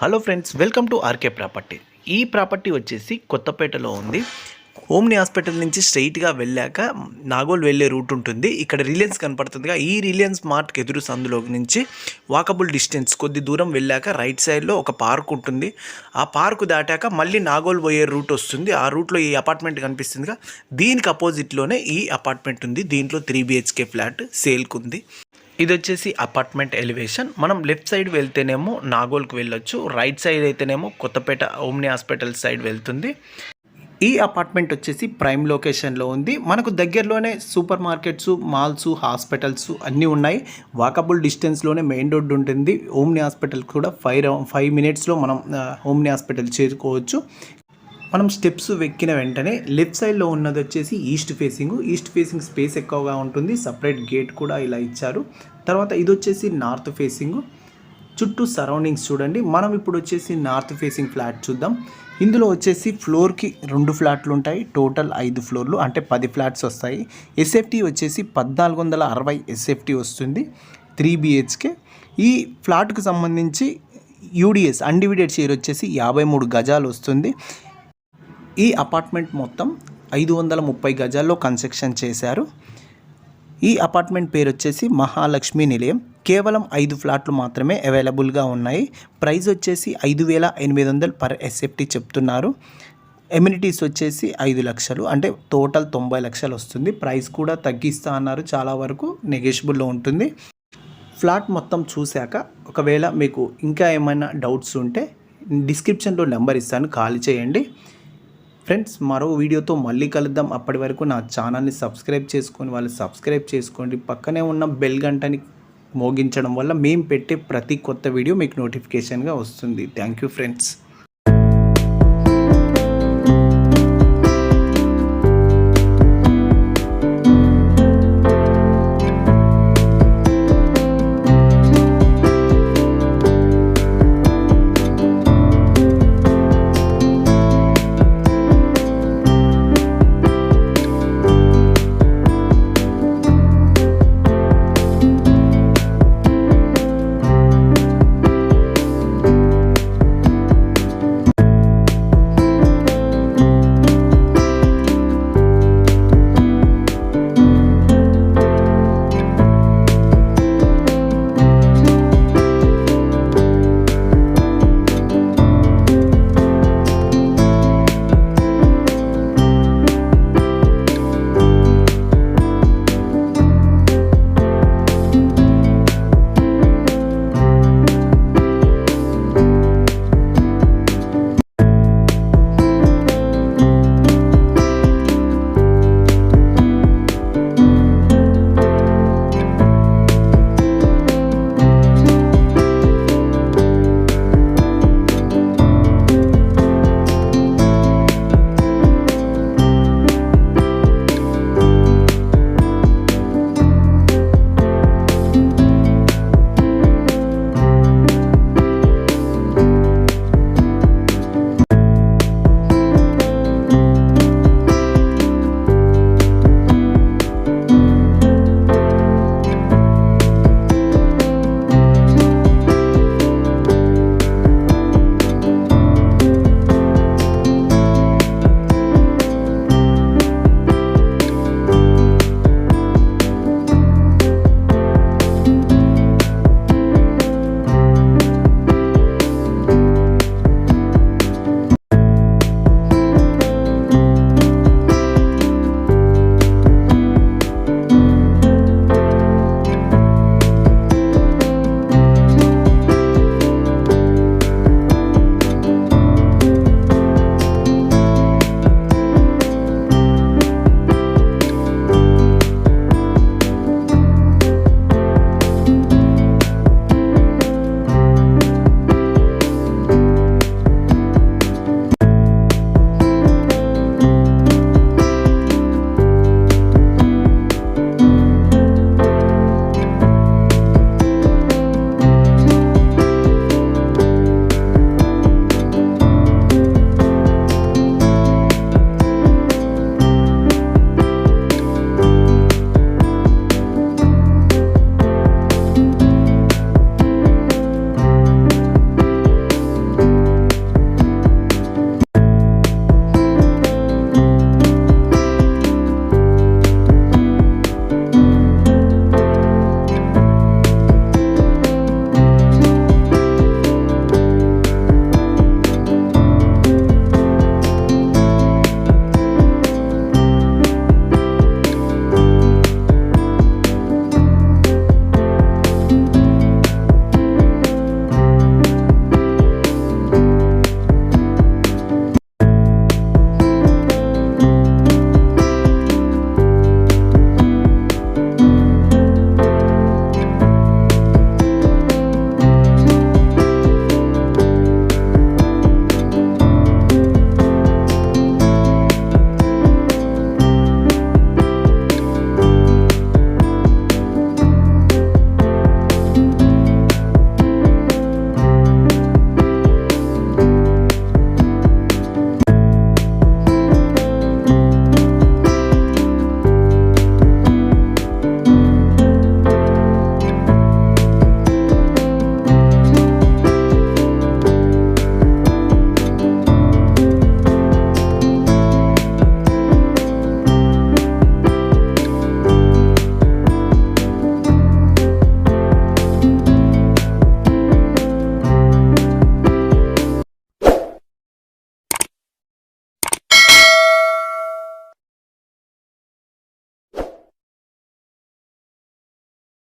Hello friends welcome to RK property ఈ property వచ్చేసి కొత్తపేటలో ఉంది. ఓమ్ని హాస్పిటల్ నుంచి స్ట్రైట్గా వెళ్ళాక నాగోల్ వెళ్ళే రూట్ ఉంటుంది. ఇక్కడ రిలయన్స్ కనపడుతుందిగా. ఈ రిలయన్స్ మార్ట్కి ఎదురు సందులో నుంచి వాకబుల్ డిస్టెన్స్ కొద్ది దూరం వెళ్ళాక రైట్ సైడ్లో ఒక పార్క్ ఉంటుంది. ఆ పార్క్ దాటాక మళ్ళీ నాగోల్ పోయే రూట్ వస్తుంది. ఆ రూట్లో ఈ అపార్ట్మెంట్ కనిపిస్తుందిగా. దీనికి అపోజిట్లోనే ఈ అపార్ట్మెంట్ ఉంది. దీంట్లో త్రీ బిహెచ్కే ఫ్లాట్ సేల్కు ఉంది ఇది వచ్చేసి అపార్ట్మెంట్ ఎలివేషన్. మనం లెఫ్ట్ సైడ్ వెళ్తేనేమో నాగోల్కి వెళ్ళొచ్చు. రైట్ సైడ్ అయితేనేమో కొత్తపేట ఓమ్ని హాస్పిటల్ సైడ్ వెళ్తుంది. ఈ అపార్ట్మెంట్ వచ్చేసి ప్రైమ్ లొకేషన్లో ఉంది. మనకు దగ్గరలోనే సూపర్ మార్కెట్స్ మాల్స్ హాస్పిటల్స్ అన్నీ ఉన్నాయి. వాకబుల్ డిస్టెన్స్లోనే మెయిన్ రోడ్ ఉంటుంది. ఓమ్ని హాస్పిటల్ కూడా ఫైవ్ ఫైవ్ మినిట్స్లో మనం ఓమ్ని హాస్పిటల్ చేరుకోవచ్చు. మనం స్టెప్స్ వెక్కిన వెంటనే లెఫ్ట్ సైడ్లో ఉన్నది వచ్చేసి east facing. East facing space ఎక్కువగా ఉంటుంది. సపరేట్ గేట్ కూడా ఇలా ఇచ్చారు. తర్వాత ఇది వచ్చేసి నార్త్ ఫేసింగ్. చుట్టూ సరౌండింగ్స్ చూడండి. మనం ఇప్పుడు వచ్చేసి నార్త్ ఫేసింగ్ ఫ్లాట్ చూద్దాం. ఇందులో వచ్చేసి ఫ్లోర్కి రెండు ఫ్లాట్లు ఉంటాయి. టోటల్ ఐదు ఫ్లోర్లు అంటే పది ఫ్లాట్స్ వస్తాయి. ఎస్ఎఫ్టీ వచ్చేసి పద్నాలుగు వందల అరవై ఎస్ఎఫ్టీ వస్తుంది త్రీ బిహెచ్కే ఈ ఫ్లాట్కు సంబంధించి యూడిఎస్ అన్డివిడెడ్ షేర్ వచ్చేసి యాభై మూడు గజాలు వస్తుంది. ఈ అపార్ట్మెంట్ మొత్తం ఐదు వందల ముప్పై గజాల్లో కన్స్ట్రక్షన్ చేశారు. ఈ అపార్ట్మెంట్ పేరు వచ్చేసి మహాలక్ష్మి నిలయం. కేవలం ఐదు ఫ్లాట్లు మాత్రమే అవైలబుల్గా ఉన్నాయి. ప్రైస్ వచ్చేసి ఐదు వేల ఎనిమిది వందలు పర్ ఎస్ఎఫ్టీ చెప్తున్నారు. ఎమ్యూనిటీస్ వచ్చేసి ఐదు లక్షలు. అంటే టోటల్ తొంభై లక్షలు వస్తుంది. ప్రైస్ కూడా తగ్గిస్తా అన్నారు. చాలా వరకు నెగోషియబుల్లో ఉంటుంది. ఫ్లాట్ మొత్తం చూశాక ఒకవేళ మీకు ఇంకా ఏమైనా డౌట్స్ ఉంటే డిస్క్రిప్షన్లో నెంబర్ ఇస్తాను. కాల్ చేయండి. ఫ్రెండ్స్ మరో వీడియోతో మళ్ళీ కలుద్దాం. అప్పటి వరకు నా ఛానల్ని సబ్స్క్రైబ్ చేసుకొని వాళ్ళు సబ్స్క్రైబ్ చేసుకోండి. పక్కనే ఉన్న బెల్ గంటని మోగించడం వల్ల మేము పెట్టే ప్రతి కొత్త వీడియో మీకు నోటిఫికేషన్గా వస్తుంది. Thank you friends